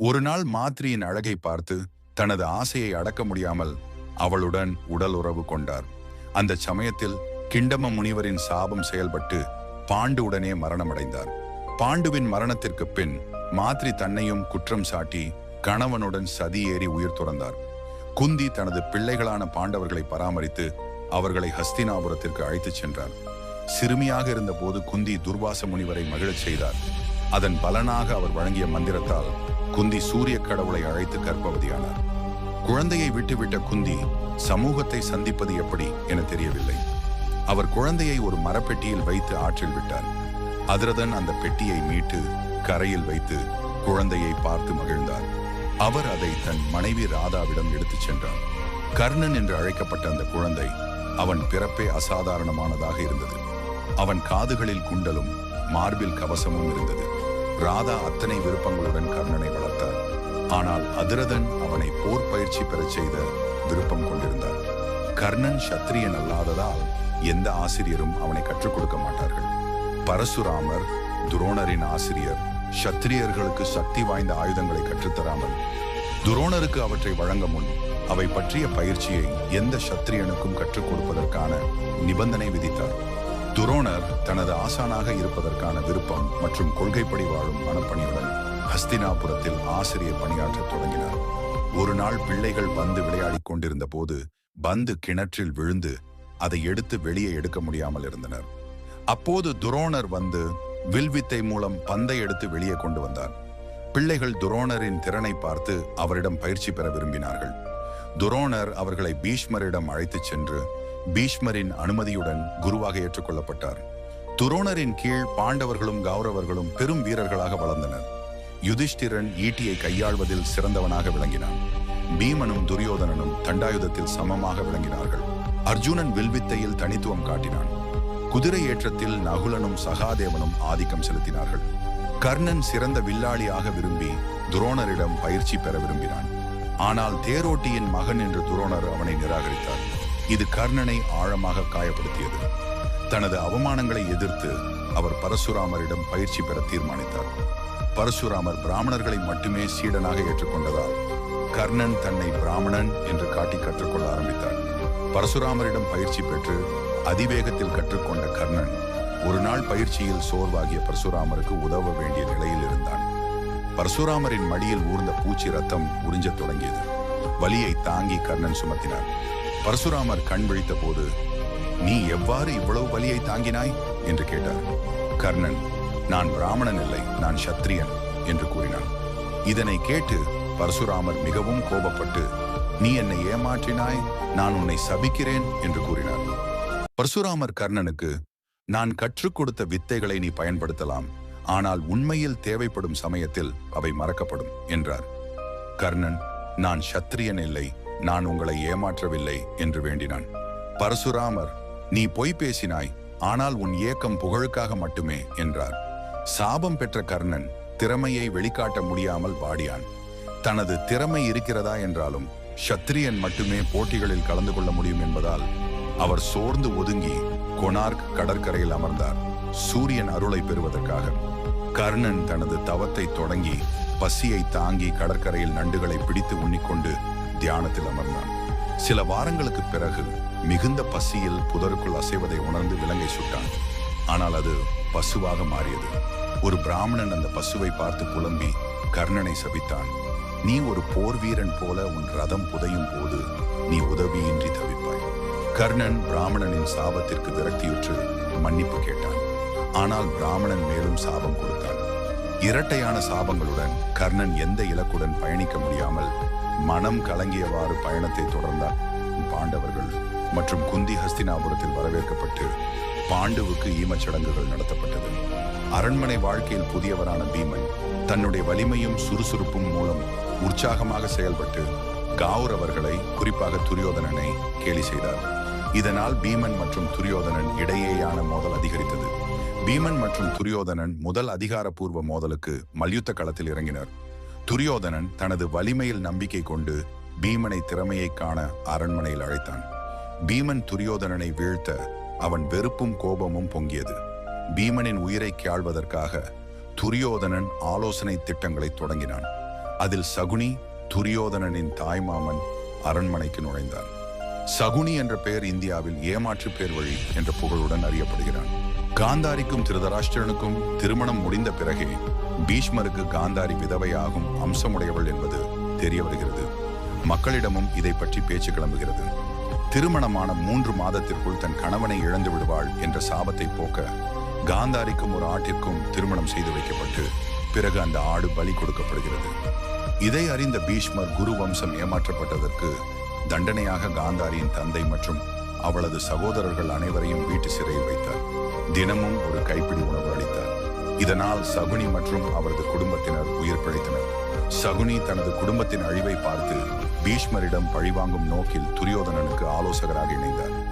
ஒரு நாள் மாத்ரியின் அழகை பார்த்து தனது ஆசையை அடக்க முடியாமல் அவளுடன் உடல் உறவு கொண்டார். அந்த சமயத்தில் கிண்டம முனிவரின் சாபம் செயல்பட்டு பாண்டு உடனே மரணமடைந்தார். பாண்டுவின் மரணத்திற்கு பின் மாத்ரி தன்னையும் குற்றம் சாட்டி கணவனுடன் சதியேறி உயிர் துறந்தார். குந்தி தனது பிள்ளைகளான பாண்டவர்களை பராமரித்து அவர்களை ஹஸ்தினாபுரத்திற்கு அழைத்துச் சென்றார். சிறுமியாக இருந்தபோது குந்தி துர்வாச முனிவரை மகிழச் செய்தார். அதன் பலனாக அவர் வழங்கிய மந்திரத்தால் குந்தி சூரிய கடவுளை அழைத்து கர்ப்பவதியானார். குழந்தையை விட்டுவிட்ட குந்தி சமூகத்தை சந்திப்பது எப்படி என தெரியவில்லை. அவர் குழந்தையை ஒரு மரப்பெட்டியில் வைத்து ஆற்றில் விட்டார். அதிரதன் அந்த பெட்டியை மீட்டு கரையில் வைத்து குழந்தையை பார்த்து மகிழ்ந்தார். அவர் அதை தன் மனைவி ராதாவிடம் எடுத்துச் சென்றார். கர்ணன் என்று அழைக்கப்பட்ட அந்த குழந்தை அவன் பிறப்பே அசாதாரணமானதாக இருந்தது. அவன் காதுகளில் குண்டலும் மார்பில் கவசமும் இருந்தது. ராதா அத்தனை விருப்பங்களுடன் கர்ணனை வளர்த்தார். ஆனால் அதிரதன் அவனை போர் பயிற்சி பெறச் செய்த விருப்பம் கொண்டிருந்தார். கர்ணன் சத்திரியன் அல்லாததால் எந்த ஆசிரியரும் அவனை கற்றுக் கொடுக்க மாட்டார்கள். பரசுராமர் துரோணரின் ஆசிரியர் சத்திரியர்களுக்கு சக்தி வாய்ந்த ஆயுதங்களை கற்றுத்தராமல் துரோணருக்கு அவற்றை வழங்க முன் அவை பற்றிய பயிற்சியை எந்த சத்திரியனுக்கும் கற்றுக் கொடுப்பதற்கான நிபந்தனை விதித்தார். துரோணர் தனது ஆசானாக இருப்பதற்கான விருப்பம் மற்றும் கொள்கைப்படி வாழும் மனப்பணியுடன் ஹஸ்தினாபுரத்தில் ஆசிரியர் பணியாற்றத் தொடங்கினார். ஒரு நாள் பிள்ளைகள் பந்து விளையாடிக் கொண்டிருந்த போது பந்து கிணற்றில் விழுந்து அதை எடுத்து வெளியே எடுக்க முடியாமல் இருந்தனர். அப்போது துரோணர் வந்து வில்வித்தை மூலம் பந்தை எடுத்து வெளியே கொண்டு வந்தார். பிள்ளைகள் துரோணரின் திறனை பார்த்து அவரிடம் பயிற்சி பெற விரும்பினார்கள். துரோணர் அவர்களை பீஷ்மரிடம் அழைத்துச் சென்று பீஷ்மரின் அனுமதியுடன் குருவாக ஏற்றுக்கொள்ளப்பட்டார். துரோணரின் கீழ் பாண்டவர்களும் கௌரவர்களும் பெரும் வீரர்களாக வளர்ந்தனர். யுதிஷ்டிரன் ஈட்டியை கையாள்வதில் சிறந்தவனாக விளங்கினான். பீமனும் துரியோதனனும் தண்டாயுதத்தில் சமமாக விளங்கினார்கள். அர்ஜுனன் வில்வித்தையில் தனித்துவம் காட்டினான். குதிரை ஏற்றத்தில் நகுலனும் சகாதேவனும் ஆதிக்கம் செலுத்தினார்கள். கர்ணன் சிறந்த வில்லாளியாக விரும்பி துரோணரிடம் பயிற்சி பெற விரும்பினான். ஆனால் தேரோட்டியின் மகன் என்று துரோணர் அவனை நிராகரித்தார். இது கர்ணனை ஆழமாக காயப்படுத்தியது. தனது அவமானங்களை எதிர்த்து அவர் பரசுராமரிடம் பயிற்சி பெற தீர்மானித்தார். பரசுராமர் பிராமணர்களை மட்டுமே சீடனாக ஏற்றுக்கொண்டதால் கர்ணன் தன்னை பிராமணன் என்று காட்டி கற்றுக்கொள்ள ஆரம்பித்தார். பரசுராமரிடம் பயிற்சி பெற்று அதிவேகத்தில் கற்றுக்கொண்ட கர்ணன் ஒரு நாள் பயிற்சியில் சோர்வாகிய பரசுராமருக்கு உதவ வேண்டிய நிலையில் இருந்தான். பரசுராமரின் மடியில் ஊர்ந்த பூச்சி ரத்தம் உறிஞ்சத் தொடங்கியது. வலியை தாங்கி கர்ணன் சுமத்தினார் பரசுராமர் கண் விழித்த போது நீ எவ்வாறு இவ்வளவு வலியை தாங்கினாய்? என்று கேட்டார். கர்ணன் நான் பிராமணன் இல்லை நான் சத்திரியன் என்று கூறினான். இதனை கேட்டு பரசுராமர் மிகவும் கோபப்பட்டு நீ என்னை ஏமாற்றினாய் நான் உன்னை சபிக்கிறேன் என்று கூறினார். பரசுராமர் கர்ணனுக்கு நான் கற்றுக் கொடுத்த வித்தைகளை நீ பயன்படுத்தலாம் ஆனால் உண்மையில் தேவைப்படும் சமயத்தில் அவை மறக்கப்படும் என்றார். கர்ணன் நான் சத்திரியன் இல்லை நான் உங்களை ஏமாற்றவில்லை என்று வேண்டினான். பரசுராமர் நீ பொய் பேசினாய் ஆனால் உன் ஏக்கம் புகழுக்காக மட்டுமே என்றார். சாபம் பெற்ற கர்ணன் திறமையை வெளிக்காட்ட முடியாமல் வாடியான். தனது திறமை இருக்கிறதா என்றாலும் சத்திரியன் மட்டுமே போட்டிகளில் கலந்து கொள்ள முடியும் என்பதால் அவர் சோர்ந்து ஒதுங்கி கொனார்க் கடற்கரையில் அமர்ந்தார் சூரியன் அருளை பெறுவதற்காக. கர்ணன் தனது தவத்தை தொடங்கி பசியை தாங்கி கடற்கரையில் நண்டுகளை பிடித்து உண்ணிக்கொண்டு தியானத்தில் அமர்ந்தான். சில வாரங்களுக்கு பிறகு மிகுந்த பசியில் புதருக்குள் அசைவதை உணர்ந்து விலங்கை சுட்டான். ஆனால் அது பசுவாக மாறியது. ஒரு பிராமணன் அந்த பசுவை பார்த்து புலம்பி கர்ணனை சபித்தான். நீ ஒரு போர் வீரன் போல உன் ரதம் புதையும் போது நீ உதவியின்றி தவிப்பாய். கர்ணன் பிராமணனின் சாபத்திற்கு விரக்தியுற்று மன்னிப்பு கேட்டான். ஆனால் பிராமணன் மேலும் சாபம் கொடுத்தான். இரட்டையான சாபங்களுடன் கர்ணன் எந்த இலக்குடன் பயணிக்க முடியாமல் மனம் கலங்கியவாறு பயணத்தை தொடர்ந்தார். பாண்டவர்கள் மற்றும் குந்தி ஹஸ்தினாபுரத்தில் வரவேற்கப்பட்டு பாண்டுவுக்கு ஈமச்சடங்குகள் நடத்தப்பட்டது. அரண்மனை வாழ்க்கையில் புதியவரான பீமன் தன்னுடைய வலிமையும் சுறுசுறுப்பும் மூலம் உற்சாகமாக செயல்பட்டு கௌரவர்களை குறிப்பாக துரியோதனனை கேலி செய்தார். இதனால் பீமன் மற்றும் துரியோதனன் இடையேயான மோதல் அதிகரித்தது. பீமன் மற்றும் துரியோதனன் முதல் அதிகாரப்பூர்வ மோதலுக்கு மல்யுத்த களத்தில் இறங்கினர். துரியோதனன் தனது வலிமையில் நம்பிக்கை கொண்டு பீமனை திறமையை காண அரண்மனையில் அழைத்தான். பீமன் துரியோதனனை வீழ்த்த அவன் வெறுப்பும் கோபமும் பொங்கியது. பீமனின் உயிரை கேள்வதற்காக துரியோதனன் ஆலோசனை திட்டங்களை தொடங்கினான். அதில் சகுனி துரியோதனனின் தாய்மாமன் அரண்மனைக்கு நுழைந்தார். சகுனி என்ற பெயர் இந்தியாவில் ஏமாற்று பேர் வழி என்ற புகழுடன் அறியப்படுகிறான். காந்தாரிக்கும் திருதராஷ்டிரனுக்கும் திருமணம் முடிந்த பிறகே பீஷ்மருக்கு காந்தாரி விதவையாகும் அம்சமுடையவள் என்பது தெரிய வருகிறது மக்களிடமும் இதை பற்றி பேச்சு கிளம்புகிறது. திருமணமான மூன்று மாதத்திற்குள் தன் கணவனை இழந்து விடுவாள் என்ற சாபத்தை போக்க காந்தாரிக்கும் ஒரு ஆட்டிற்கும் திருமணம் செய்து வைக்கப்பட்டு பிறகு அந்த ஆடு பலி கொடுக்கப்படுகிறது. இதை அறிந்த பீஷ்மர் குரு வம்சம் ஏமாற்றப்பட்டதற்கு தண்டனையாக காந்தாரியின் தந்தை மற்றும் அவளது சகோதரர்கள் அனைவரையும் வீட்டு சிறையில் வைத்தார். தினமும் ஒரு கைப்பிடி உணவு இதனால் சகுனி மற்றும் அவரது குடும்பத்தினர் உயிர் பிழைத்தனர். சகுனி தனது குடும்பத்தின் அழிவை பார்த்து பீஷ்மரிடம் பழிவாங்கும் நோக்கில் துரியோதனனுக்கு ஆலோசகராக இணைந்தார்.